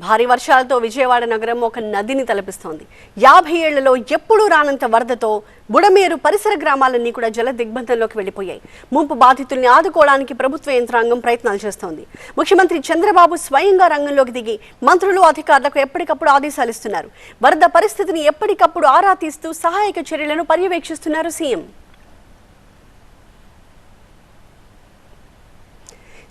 భారీ వర్షాలతో విజయవాడ నగరం ఒక నదిని తలపిస్తోంది. యాభై ఏళ్ళలో ఎప్పుడూ రానంత వరదతో బుడమేరు పరిసర గ్రామాలన్నీ కూడా జల దిగ్బంధంలోకి వెళ్ళిపోయాయి ముంపు బాధితుల్ని ఆదుకోవడానికి ప్రభుత్వ యంత్రాంగం ప్రయత్నాలు చేస్తోంది. ముఖ్యమంత్రి చంద్రబాబు స్వయంగా రంగంలోకి దిగి మంత్రులు అధికారులకు ఎప్పటికప్పుడు ఆదేశాలు ఇస్తున్నారు. వరద పరిస్థితిని ఎప్పటికప్పుడు ఆరా తీస్తూ సహాయక చర్యలను పర్యవేక్షిస్తున్నారు సీఎం.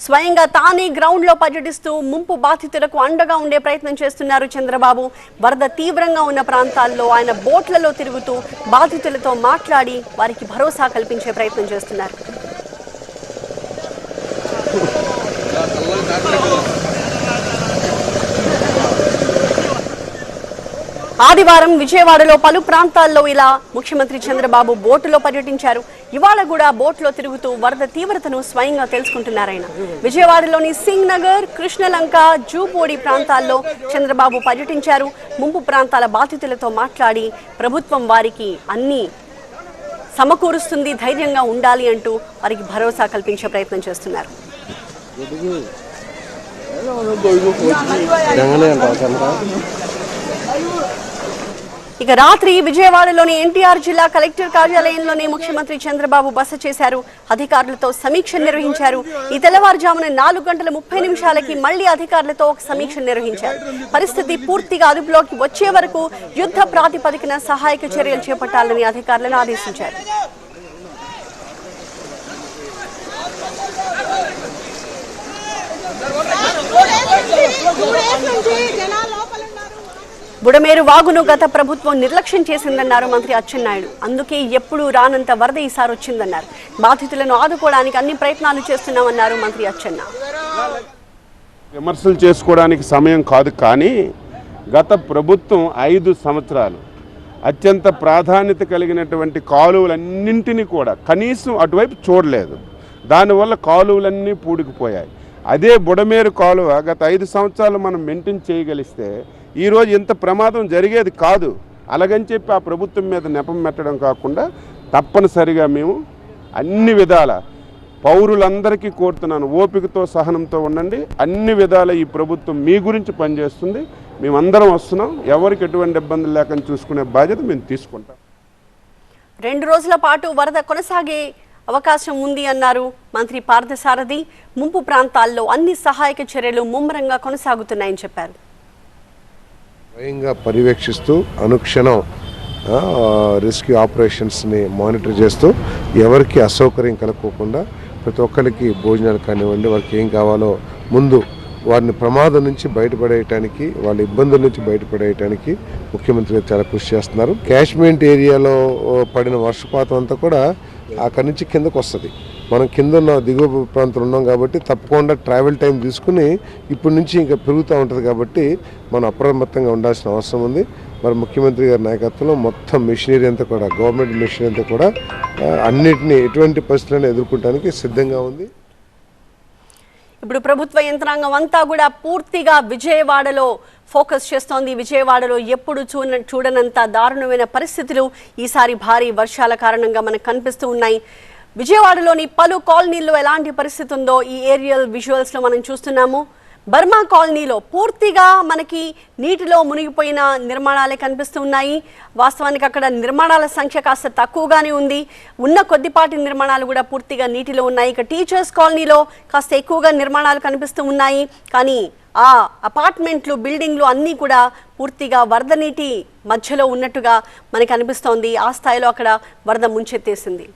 స్వయంగా తానే గ్రౌండ్లో పర్యటిస్తూ ముంపు బాధితులకు అండగా ఉండే ప్రయత్నం చేస్తున్నారు చంద్రబాబు. వరద తీవ్రంగా ఉన్న ప్రాంతాల్లో ఆయన బోట్లలో తిరుగుతూ బాధితులతో మాట్లాడి వారికి భరోసా కల్పించే ప్రయత్నం చేస్తున్నారు. ఆదివారం విజయవాడలో పలు ప్రాంతాల్లో ఇలా ముఖ్యమంత్రి చంద్రబాబు బోటులో పర్యటించారు. ఇవాళ కూడా బోట్లో తిరుగుతూ వరద తీవ్రతను స్వయంగా తెలుసుకుంటున్నారాయన విజయవాడలోని సింగ్ నగర్ కృష్ణలంక జూపోడి ప్రాంతాల్లో చంద్రబాబు పర్యటించారు. ముంపు ప్రాంతాల బాధితులతో మాట్లాడి ప్రభుత్వం వారికి అన్ని సమకూరుస్తుంది ధైర్యంగా ఉండాలి అంటూ వారికి భరోసా కల్పించే ప్రయత్నం చేస్తున్నారు. ఇక రాత్రి విజయవాడలోని ఎన్టీఆర్ జిల్లా కలెక్టర్ కార్యాలయంలోనే ముఖ్యమంత్రి చంద్రబాబు బస చేశారు. అధికారులతో సమీక్ష నిర్వహించారు. ఈ తెల్లవారుజామున నాలుగు గంటల ముప్పై నిమిషాలకి మళ్ళీ అధికారులతో ఒక సమీక్ష నిర్వహించారు. పరిస్థితి పూర్తిగా అదుపులోకి వచ్చే వరకు యుద్ధ ప్రాతిపదికన సహాయక చర్యలు చేపట్టాలని అధికారులను ఆదేశించారు. బుడమేరు వాగును గత ప్రభుత్వం నిర్లక్ష్యం చేసిందన్నారు మంత్రి అచ్చెన్నాయుడు. అందుకే ఎప్పుడూ రానంత వరద ఈసారి వచ్చిందన్నారు. బాధితులను ఆదుకోవడానికి అన్ని ప్రయత్నాలు చేస్తున్నామన్నారు మంత్రి అచ్చెన్న. విమర్శలు చేసుకోవడానికి సమయం కాదు కానీ గత ప్రభుత్వం ఐదు సంవత్సరాలు అత్యంత ప్రాధాన్యత కలిగినటువంటి కాలువలన్నింటినీ కూడా కనీసం అటువైపు చూడలేదు. దానివల్ల కాలువలన్నీ పూడికిపోయాయి. అదే బుడమేరు కాలువ గత ఐదు సంవత్సరాలు మనం మెయింటైన్ చేయగలిస్తే ఈరోజు ఇంత ప్రమాదం జరిగేది కాదు. అలాగని చెప్పి ఆ ప్రభుత్వం మీద నెపం పెట్టడం కాకుండా తప్పనిసరిగా మేము అన్ని విధాల పౌరులందరికీ కోరుతున్నాను. ఓపికతో సహనంతో ఉండండి. అన్ని విధాల ఈ ప్రభుత్వం మీ గురించి పనిచేస్తుంది. మేమందరం వస్తున్నాం. ఎవరికి ఎటువంటి ఇబ్బందులు లేకుండా చూసుకునే బాధ్యత మేము తీసుకుంటాం. రెండు రోజుల పాటు వరద కొనసాగే అవకాశం ఉంది అన్నారు మంత్రి పార్థసారథి. ముంపు ప్రాంతాల్లో అన్ని సహాయక చర్యలు ముమ్మరంగా కొనసాగుతున్నాయని చెప్పారు. స్వయంగా పర్యవేక్షిస్తూ అనుక్షణం రెస్క్యూ ఆపరేషన్స్ని మానిటర్ చేస్తూ ఎవరికి అసౌకర్యం కలగకోకుండా ప్రతి ఒక్కరికి భోజనాలు కానివ్వండి వారికి ఏం కావాలో ముందు వారిని ప్రమాదం నుంచి బయటపడేయటానికి వాళ్ళ ఇబ్బందుల నుంచి బయటపడేయటానికి ముఖ్యమంత్రి చాలా కృషి చేస్తున్నారు. క్యాష్మెంట్ ఏరియాలో పడిన వర్షపాతం అంతా కూడా అక్కడి నుంచి కిందకు వస్తుంది. మనం కింద ఉన్న దిగువ ప్రాంతంలో ఉన్నాం కాబట్టి తప్పకుండా ట్రావెల్ టైం తీసుకుని ఇప్పటి నుంచి ఇంకా పెరుగుతూ ఉంటుంది కాబట్టి మనం అప్రమత్తంగా ఉండాల్సిన అవసరం ఉంది. మరి ముఖ్యమంత్రి గారి నాయకత్వంలో మొత్తం మిషనరీ అంతా కూడా గవర్నమెంట్ మిషనరీ అంతా కూడా అన్నింటినీ అన్నిటినీ ఎటువంటి పరిస్థితులను ఎదుర్కొంటానికి సిద్ధంగా ఉంది. ఇప్పుడు ప్రభుత్వ యంత్రాంగం అంతా కూడా పూర్తిగా విజయవాడలో ఫోకస్ చేస్తోంది. విజయవాడలో ఎప్పుడు చూడ చూడనంత దారుణమైన పరిస్థితులు ఈసారి భారీ వర్షాల కారణంగా మనకు కనిపిస్తూ ఉన్నాయి. విజయవాడలోని పలు కాలనీల్లో ఎలాంటి పరిస్థితి ఉందో ఈ ఏరియల్ విజువల్స్లో మనం చూస్తున్నాము. బర్మా కాలనీలో పూర్తిగా మనకి నీటిలో మునిగిపోయిన నిర్మాణాలే కనిపిస్తూ ఉన్నాయి. వాస్తవానికి అక్కడ నిర్మాణాల సంఖ్య కాస్త తక్కువగానే ఉంది. ఉన్న కొద్దిపాటి నిర్మాణాలు కూడా పూర్తిగా నీటిలో ఉన్నాయి. ఇక టీచర్స్ కాలనీలో కాస్త ఎక్కువగా నిర్మాణాలు కనిపిస్తూ ఉన్నాయి. కానీ ఆ అపార్ట్మెంట్లు బిల్డింగ్లు అన్నీ కూడా పూర్తిగా వరద నీటి మధ్యలో ఉన్నట్టుగా మనకి అనిపిస్తోంది. ఆ స్థాయిలో అక్కడ వరద ముంచెత్తేసింది.